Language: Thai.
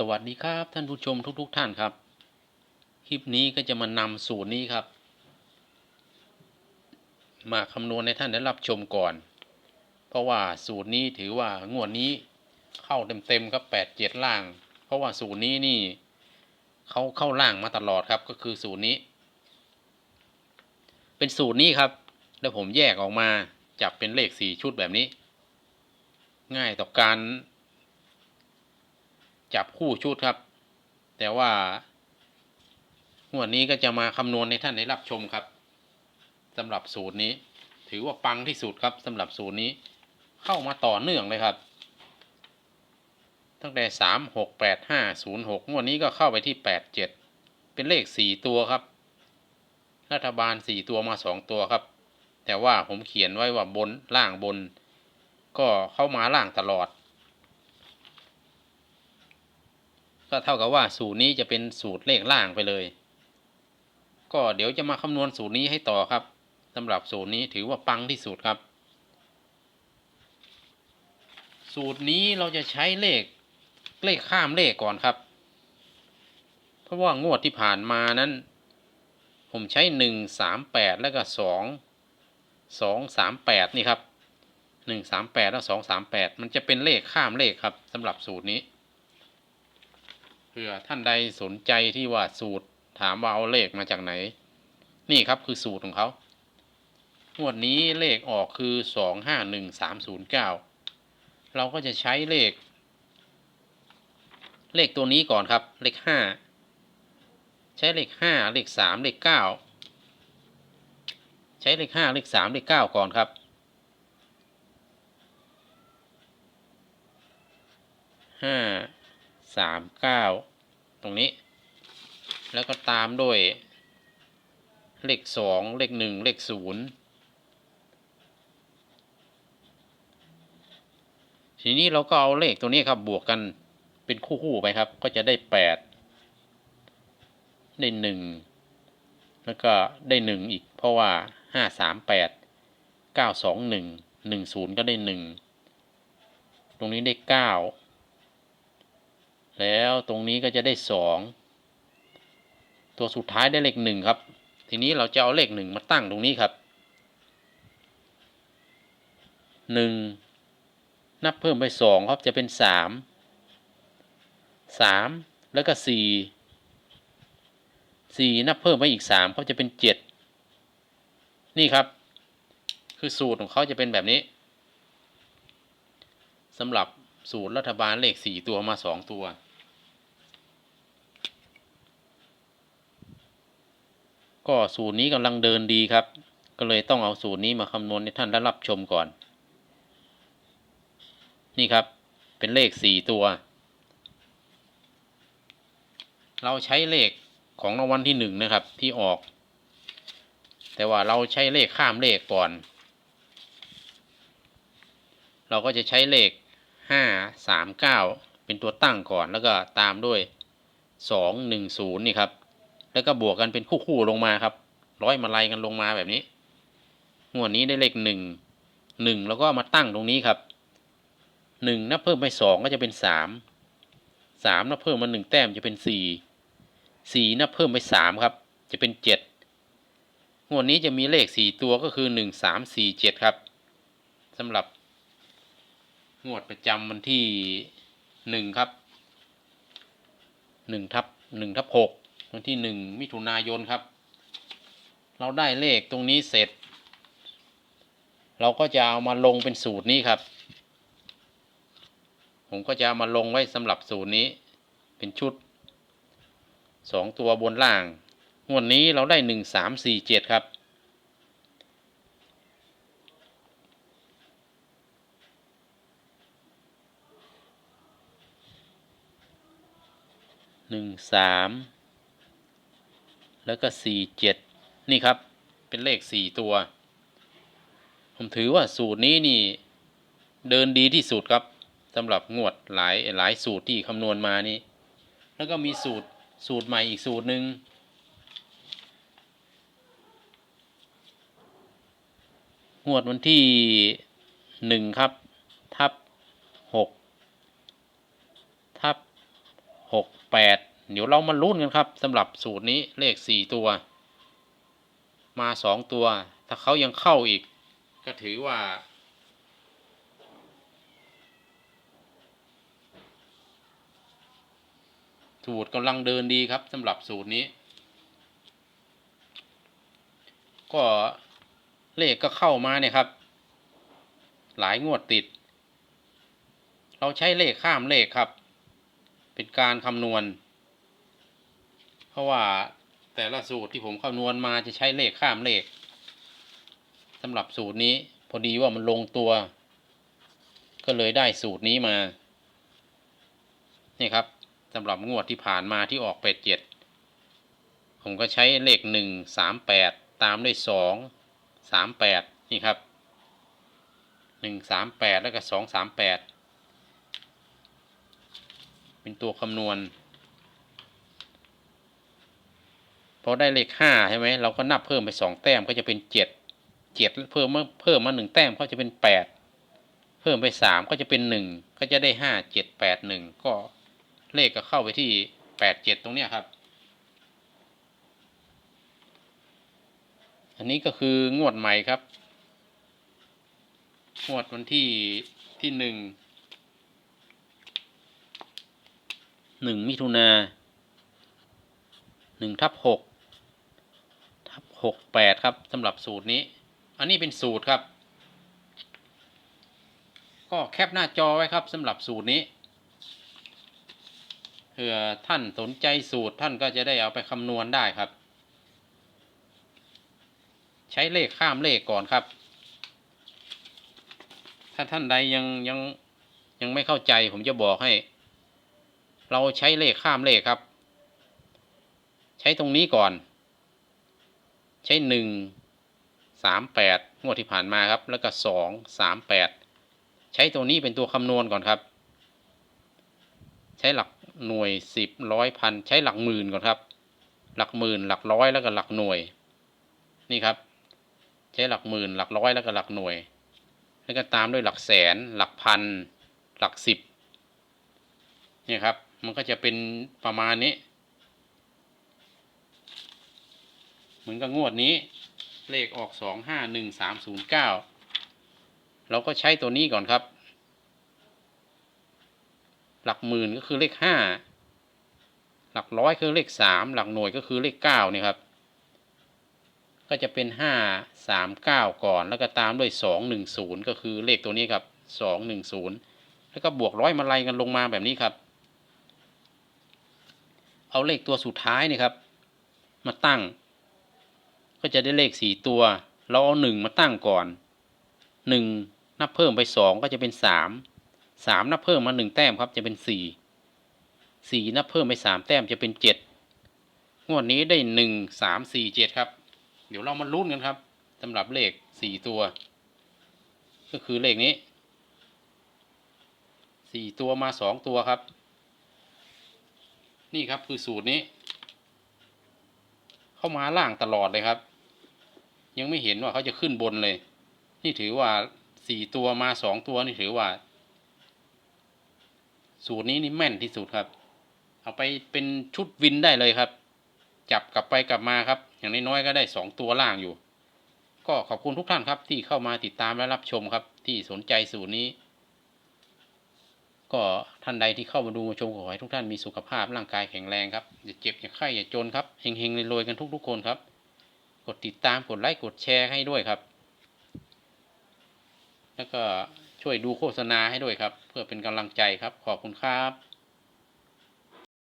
สวัสดีครับท่านผู้ชมทุกๆทท่านครับ คลิปนี้ก็จะมานำสูตรนี้ครับ มาคำนวณให้ท่านได้รับชมก่อน เพราะว่าสูตรนี้ถือว่างวดนี้เข้าเต็มๆครับแปดเจ็ดล่าง เพราะว่าสูตรนี้นี่เขาเข้าล่างมาตลอดครับก็คือสูตรนี้ เป็นสูตรนี้ครับ แล้วผมแยกออกมาจับเป็นเลขสี่ชุดแบบนี้ ง่ายต่อการ จับคู่ชุดครับ แต่ว่างวดนี้ก็จะมาคำนวณให้ท่านได้รับชมครับสำหรับสูตรนี้ ถือว่าปังที่สุดครับสำหรับสูตรนี้เข้ามาต่อเนื่องเลยครับ ตั้งแต่สามหกแปดห้าศูนย์หกงวดนี้ก็เข้าไปที่แปดเจ็ดเป็นเลขสี่ตัวครับ รัฐบาลสี่ตัวมาสองตัวครับ แต่ว่าผมเขียนไว้ว่าบนล่างบน ก็เข้ามาล่างตลอด ก็เท่ากับว่าสูตรนี้จะเป็นสูตรเลขล่างไปเลย ก็เดี๋ยวจะมาคำนวณสูตรนี้ให้ต่อครับสำหรับสูตรนี้ถือว่าปังที่สุดครับ สูตรนี้เราจะใช้เลขเลขข้ามเลขก่อนครับ เพราะว่างวดที่ผ่านมานั้น ผมใช้หนึ่งสามแปดแล้วก็สองสองสามแปดนี่ครับหนึ่งสามแปดแล้วสองสามแปดมันจะเป็นเลขข้ามเลขครับสำหรับสูตรนี้ เผื่อท่านใดสนใจที่ว่าสูตรถามว่าเอาเลขมาจากไหน นี่ครับคือสูตรของเขางวดนี้เลขออกคือสองห้าหนึ่งสามศูนย์เก้าเราก็จะใช้เลข เลขตัวนี้ก่อนครับ เลขห้าใช้เลขห้าเลขสามเลขเก้าใช้เลขห้าเลขสามเลขเก้าก่อนครับห้า สามเก้าตรงนี้ แล้วก็ตามด้วย เลขสองเลขหนึ่งเลขศูนย์ทีนี้เราก็เอาเลขตัวนี้ครับบวกกันเป็นคู่ๆไปครับ ก็จะได้แปดได้หนึ่งแล้วก็ได้หนึ่งอีก เพราะว่าห้าสามแปดเก้าสองหนึ่งหนึ่งศูนย์ก็ได้หนึ่งตรงนี้ได้เก้า แล้วตรงนี้ก็จะได้สองตัวสุดท้ายได้เลขหนึ่งครับ ทีนี้เราจะเอาเลขหนึ่งมาตั้งตรงนี้ครับหนึ่งนับเพิ่มไปสองครับจะเป็นสามสามแล้วก็สี่สี่นับเพิ่มไปอีกสามเขาจะเป็นเจ็ดนี่ครับ คือสูตรของเขาจะเป็นแบบนี้สำหรับสูตรรัฐบาลเลขสี่ตัวมาสองตัว ก็สูตรนี้กำลังเดินดีครับ ก็เลยต้องเอาสูตรนี้มาคำนวณให้ท่านได้รับชมก่อน นี่ครับเป็นเลขสี่ตัว เราใช้เลขของรางวัลที่หนึ่งนะครับที่ออก แต่ว่าเราใช้เลขข้ามเลขก่อน เราก็จะใช้เลขห้าสามเก้าเป็นตัวตั้งก่อนแล้วก็ตามด้วยสองหนึ่งศูนย์นี่ครับ แล้วก็บวกกันเป็นคู่ๆลงมาครับ ร้อยมาลัยกันลงมาแบบนี้งวดนี้ได้เลขหนึ่งหนึ่งแล้วก็มาตั้งตรงนี้ครับหนึ่งนับเพิ่มไปสองก็จะเป็นสามสามนับเพิ่มมาหนึ่งแต้มจะเป็นสี่สี่นับเพิ่มไปสามครับ จะเป็นเจ็ดงวดนี้จะมีเลขสี่ตัวก็คือหนึ่งสามสี่เจ็ดครับสำหรับงวดประจำวันที่หนึ่งครับหนึ่งทับหนึ่งทับหก วันที่หนึ่งมิถุนายนครับ เราได้เลขตรงนี้เสร็จ เราก็จะเอามาลงเป็นสูตรนี้ครับ ผมก็จะเอามาลงไว้สำหรับสูตรนี้ เป็นชุดสองตัวบนล่างงวดนี้เราได้หนึ่งสามสี่เจ็ดครับ หนึ่งสาม แล้วก็สี่เจ็ดนี่ครับ เป็นเลขสี่ตัว ผมถือว่าสูตรนี้นี่เดินดีที่สุดครับสำหรับงวดหลายหลายสูตรที่คำนวณมานี่ แล้วก็มีสูตรสูตรใหม่อีกสูตรหนึ่งงวดวันที่หนึ่งครับ ทับหกทับหกแปด เดี๋ยวเรามาลุ้นกันครับสำหรับสูตรนี้เลขสี่ตัว มาสองตัว ถ้าเขายังเข้าอีก ก็ถือว่า สูตรกำลังเดินดีครับสำหรับสูตรนี้ ก็เลขก็เข้ามาเนี่ยครับ หลายงวดติด เราใช้เลขข้ามเลขครับ เป็นการคำนวณ ราะว่าแต่ละสูตรที่ผมคำนวณมาจะใช้เลขข้ามเลขสำหรับสูตรนี้ พอดีว่ามันลงตัว ก็เลยได้สูตรนี้มา นี่ครับสำหรับงวดที่ผ่านมาที่ออกแปดเจ็ดผมก็ใช้เลขหนึ่งสามแปดตามด้วยสองสามแปดนี่ครับหนึ่งสามแปดแล้วก็สองสามแปดเป็นตัวคำนวณ พอได้เลขห้าใช่ไหมเราก็นับเพิ่มไปสองแต้มก็จะเป็นเจ็ดเจ็ดเพิ่มมาเพิ่มมาหนึ่งแต้มก็จะเป็นแปดเพิ่มไปสามก็จะเป็นหนึ่งก็จะได้ห้าเจ็ดแปดหนึ่งก็เลขก็เข้าไปที่แปดเจ็ดตรงเนี้ยครับ อันนี้ก็คืองวดใหม่ครับ งวดวันที่ที่หนึ่งหนึ่งมิถุนาหนึ่งทับหก หกแปดครับสำหรับสูตรนี้ อันนี้เป็นสูตรครับ ก็แคปหน้าจอไว้ครับสำหรับสูตรนี้เผื่อท่านสนใจสูตรท่านก็จะได้เอาไปคำนวณได้ครับ ใช้เลขข้ามเลขก่อนครับ ถ้าท่านใดยังยังยังไม่เข้าใจผมจะบอกให้ เราใช้เลขข้ามเลขครับ ใช้ตรงนี้ก่อน ใช้หนึ่งสามแปดงวดที่ผ่านมาครับ แล้วก็สองสามแปดใช้ตัวนี้เป็นตัวคำนวณก่อนครับ ใช้หลักหน่วยสิบร้อยพันใช้หลักหมื่นก่อนครับ หลักหมื่นหลักร้อยแล้วก็หลักหน่วย นี่ครับ ใช้หลักหมื่นหลักร้อยแล้วก็หลักหน่วย แล้วก็ตามด้วยหลักแสน หลักพัน หลักสิบนี่ครับ มันก็จะเป็นประมาณนี้ เห มือนกับงวดนี้ เลขออกสองห้าหนึ่งสามศูนย์เก้าเราก็ใช้ตัวนี้ก่อนครับ หลักหมื่นก็คือเลขห้าหลักร้อยคือเลขสามหลักหน่วยก็คือเลขเก้านี่ครับ ก็จะเป็นห้าสามเก้าก่อนแล้วก็ตามด้วยสองหนึ่งศูนย์ก็คือเลขตัวนี้ครับสองหนึ่งศูนย์แล้วก็บวกร้อยมาไล่กันลงมาแบบนี้ครับ เอาเลขตัวสุดท้ายนี่ครับ มาตั้ง ก็จะได้เลขสี่ตัว เราเอาหนึ่งมาตั้งก่อนหนึ่งนับเพิ่มไปสองก็จะเป็นสามสามนับเพิ่มมาหนึ่งแต้มครับจะเป็นสี่สี่นับเพิ่มไปสามแต้มจะเป็นเจ็ดงวดนี้ได้หนึ่งสามสี่เจ็ดครับ เดี๋ยวเรามาลุ้นกันครับสำหรับเลขสี่ตัว ก็คือเลขนี้สี่ตัวมาสองตัวครับ นี่ครับคือสูตรนี้ เข้ามาล่างตลอดเลยครับ ยังไม่เห็นว่าเขาจะขึ้นบนเลย นี่ถือว่าสี่ตัวมาสองตัวนี่ถือว่า สูตรนี้นี่แม่นที่สุดครับ เอาไปเป็นชุดวินได้เลยครับ จับกลับไปกลับมาครับ อย่างน้อยๆก็ได้สองตัวล่างอยู่ ก็ขอบคุณทุกท่านครับที่เข้ามาติดตามและรับชมครับ ที่สนใจสูตรนี้ ก็ท่านใดที่เข้ามาดูมาชมขอให้ทุกท่านมีสุขภาพร่างกายแข็งแรงครับอย่าเจ็บอย่าไข้อย่าจนครับเฮงๆรวยๆกันทุกๆคนครับ กดติดตามกดไลค์กดแชร์ให้ด้วยครับ แล้วก็ช่วยดูโฆษณาให้ด้วยครับ เพื่อเป็นกำลังใจครับขอบคุณครับ